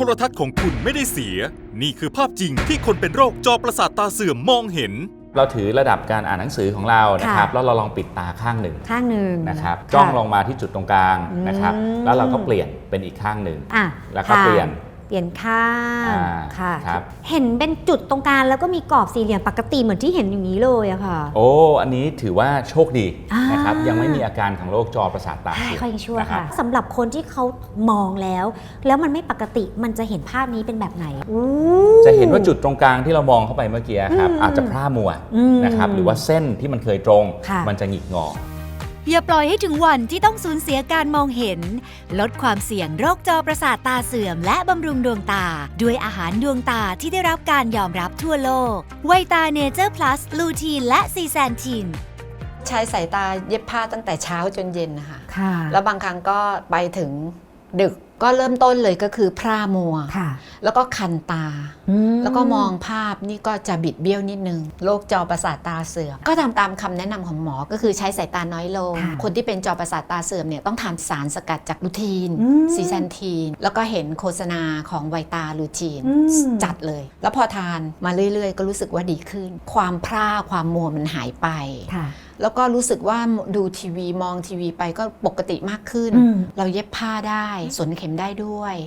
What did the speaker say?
ทรทัศน์ของคุณไม่ได้เสีย นี่คือภาพจริงที่คนเป็นโรคจอประสาทตาเสื่อมมองเห็น เราถือระดับการอ่านหนังสือของเรานะครับ ค่ะ แล้วเราลองปิดตาข้างหนึ่งข้างหนึ่งนะครับะจ้องลงมาที่จุดตรงกลางนะครับ อืมแล้วเราก็เปลี่ยนเป็นอีกข้างหนึ่ง อะแล้วก็เปลี่ยน เปลี่ยนข้างอ่าค่ะ ครับ เห็นเป็นจุดตรงกลางแล้วก็มีกรอบสี่เหลี่ยมปกติเหมือนที่เห็นอย่างนี้เลยอะค่ะ โอ้ อันนี้ถือว่าโชคดีอ่านนะครับยังไม่มีอาการของโรคจอประสาทตาใช่เสื่อมเขายังชั่วนะรับ ค่ะสำหรับคนที่เขามองแล้ว แล้วมันไม่ปกติมันจะเห็นภาพนี้เป็นแบบไหนอู้ จะเห็นว่าจุดตรงกลางที่เรามองเข้าไปเมื่อกี้ครับอืมอาจจะพร่ามัวอืมนะครับหรือว่าเส้นที่มันเคยตรง ค่ะ มันจะหงิกงอ อย่าปล่อยให้ถึงวันที่ต้องสูญเสียการมองเห็น ลดความเสี่ยงโรคจอประสาทตาเสื่อมและบำรุงดวงตา ด้วยอาหารดวงตาที่ได้รับการยอมรับทั่วโลกไวตาเนเจอร์พลัสลูทีนและซีแซนทีนใช้สายตาเย็บผ้าตั้งแต่เช้าจนเย็นนะคะค่ะ แล้วบางครั้งก็ไปถึงดึก ก็เริ่มต้นเลยก็คือพร่ามัวค่ะแล้วก็คันตาอืแล้วก็มองภาพนี่ก็จะบิดเบี้ยวนิดนึง โรคจอประสาทตาเสื่อม ก็ทำตามคำแนะนำของหมอ ก็คือใช้สายตาน้อยลงค่ะคนที่เป็นจอประสาทตาเสื่อมเนี่ยต้องทานสารสกัดจากลูทีนอืมซีแซนทีน แล้วก็เห็นโฆษณาของไวตาลูทีนอืมจัดเลย แล้วพอทานมาเรื่อยๆ ก็รู้สึกว่าดีขึ้น ความพร่าความมัวมันหายไปค่ะ แล้วก็รู้สึกว่าดูทีวีมองทีวีไปก็ปกติมากขึ้นอืมเราเย็บผ้าได้สวนเข็มได้ด้วย